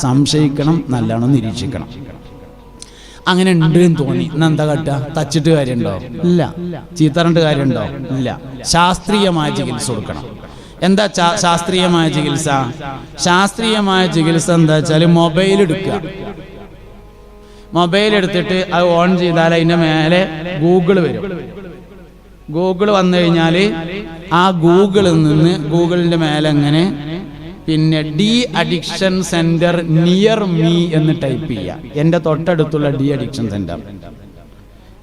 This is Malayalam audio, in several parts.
സംശയിക്കണം നല്ലോണം നിരീക്ഷിക്കണം. അങ്ങനെ ഉണ്ട് എന്ന് തോന്നി എന്താ കാട്ടുക? തച്ചിട്ട് കാര്യമുണ്ടോ? ഇല്ല. ചീത്തറണ്ട് കാര്യമുണ്ടോ? ഇല്ല. ശാസ്ത്രീയമായ ചികിത്സ കൊടുക്കണം. എന്താ ശാസ്ത്രീയമായ ചികിത്സ? ശാസ്ത്രീയമായ ചികിത്സ എന്താ വെച്ചാൽ മൊബൈൽ എടുക്കുക. മൊബൈൽ എടുത്തിട്ട് അത് ഓൺ ചെയ്താൽ അതിന്റെ മേലെ ഗൂഗിൾ വരും. ഗൂഗിൾ വന്നു കഴിഞ്ഞാൽ ആ ഗൂഗിളിൽ നിന്ന് ഗൂഗിളിന്റെ മേലെ അങ്ങനെ പിന്നെ de addiction centre near me എന്ന് ടൈപ്പ് ചെയ്യുക എന്റെ തൊട്ടടുത്തുള്ള ഡി അഡിക്ഷൻ സെന്റർ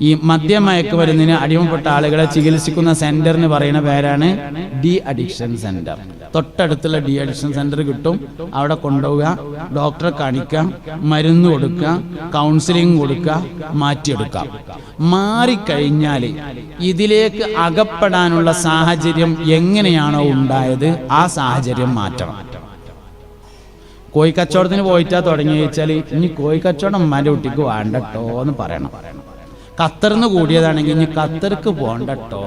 ഈ മദ്യമയക്കുമരുന്നിന് അടിമപ്പെട്ട ആളുകളെ ചികിത്സിക്കുന്ന സെന്ററിന് പറയുന്ന പേരാണ് ഡി അഡിക്ഷൻ സെന്റർ. തൊട്ടടുത്തുള്ള ഡി അഡിക്ഷൻ സെന്റർ കിട്ടും. അവിടെ കൊണ്ടുപോവുക ഡോക്ടറെ കാണിക്കുക മരുന്ന് കൊടുക്കുക കൗൺസിലിംഗ് കൊടുക്കുക മാറ്റിയെടുക്കാം മാറിക്കഴിഞ്ഞാൽ ഇതിലേക്ക് അകപ്പെടാനുള്ള സാഹചര്യം എങ്ങനെയാണോ ഉണ്ടായത് ആ സാഹചര്യം മാറ്റണം. കോഴിക്കച്ചവടത്തിന് പോയിട്ടാ തുടങ്ങി വെച്ചാൽ ഇനി കോഴിക്കച്ചവടം അമ്മാന്റെ കുട്ടിക്ക് വേണ്ടട്ടോ എന്ന് പറയണം. ഖത്തറിന്ന് കൂടിയതാണെങ്കിൽ ഇനി ഖത്തർക്ക് പോകണ്ടട്ടോ.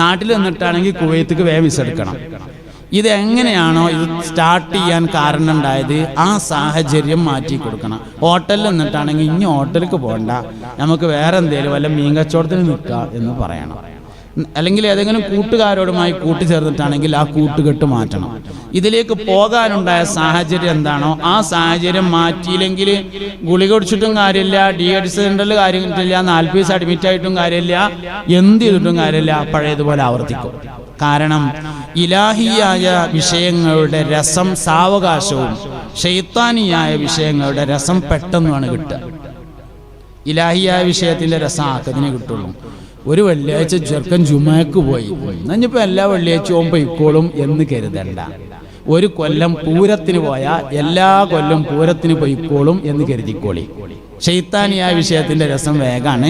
നാട്ടിൽ നിന്നിട്ടാണെങ്കിൽ കുവൈത്തേക്ക് വേഗം വിസ എടുക്കണം. ഇതെങ്ങനെയാണോ ഇത് സ്റ്റാർട്ട് ചെയ്യാൻ കാരണം ഉണ്ടായത് ആ സാഹചര്യം മാറ്റി കൊടുക്കണം. ഹോട്ടലിൽ നിന്നിട്ടാണെങ്കിൽ ഇനി ഹോട്ടലിലേക്ക് പോകണ്ട. നമുക്ക് വേറെ എന്തെങ്കിലും വല്ല മീൻ കച്ചവടത്തിന് നിൽക്കുക എന്ന് പറയണം. അല്ലെങ്കിൽ ഏതെങ്കിലും കൂട്ടുകാരോടുമായി കൂട്ടിച്ചേർന്നിട്ടാണെങ്കിൽ ആ കൂട്ടുകെട്ട് മാറ്റണം. ഇതിലേക്ക് പോകാനുണ്ടായ സാഹചര്യം എന്താണോ ആ സാഹചര്യം മാറ്റിയില്ലെങ്കിൽ ഗുളിക കുടിച്ചിട്ടും കാര്യമില്ല ഡി അഡിസിഡന്റൽ കാര്യമില്ല നാല് പീസ് അഡ്മിറ്റ് ആയിട്ടും കാര്യമില്ല എന്ത് ചെയ്തിട്ടും കാര്യമില്ല പഴയതുപോലെ ആവർത്തിക്കും. കാരണം ഇലാഹിയായ വിഷയങ്ങളുടെ രസം സാവകാശവും ഷെയ്ത്താനിയായ വിഷയങ്ങളുടെ രസം പെട്ടെന്നാണ് കിട്ടുക. ഇലാഹിയായ വിഷയത്തിന്റെ രസം ആക്കതിനെ കിട്ടുള്ളൂ. ഒരു വെള്ളിയാഴ്ച ചെറുക്കൻ ജുമാക്ക് പോയി. നഞ്ഞിപ്പോ എല്ലാ വെള്ളിയാഴ്ചയും പൊയ്ക്കോളും എന്ന് കരുതണ്ട. ഒരു കൊല്ലം പൂരത്തിന് പോയാൽ എല്ലാ കൊല്ലം പൂരത്തിന് പൊയ്ക്കോളും എന്ന് കരുതിക്കോളി. ഷെയ്ത്താനിയായ വിഷയത്തിന്റെ രസം വേഗാണ്.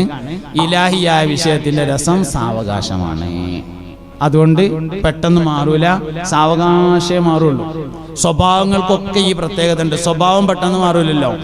ഇലാഹിയായ വിഷയത്തിന്റെ രസം സാവകാശമാണ്. അതുകൊണ്ട് പെട്ടെന്ന് മാറൂല. സാവകാശേ മാറുള്ളൂ. സ്വഭാവങ്ങൾക്കൊക്കെ ഈ പ്രത്യേകത ഉണ്ട്. സ്വഭാവം പെട്ടെന്ന് മാറൂലല്ലോ.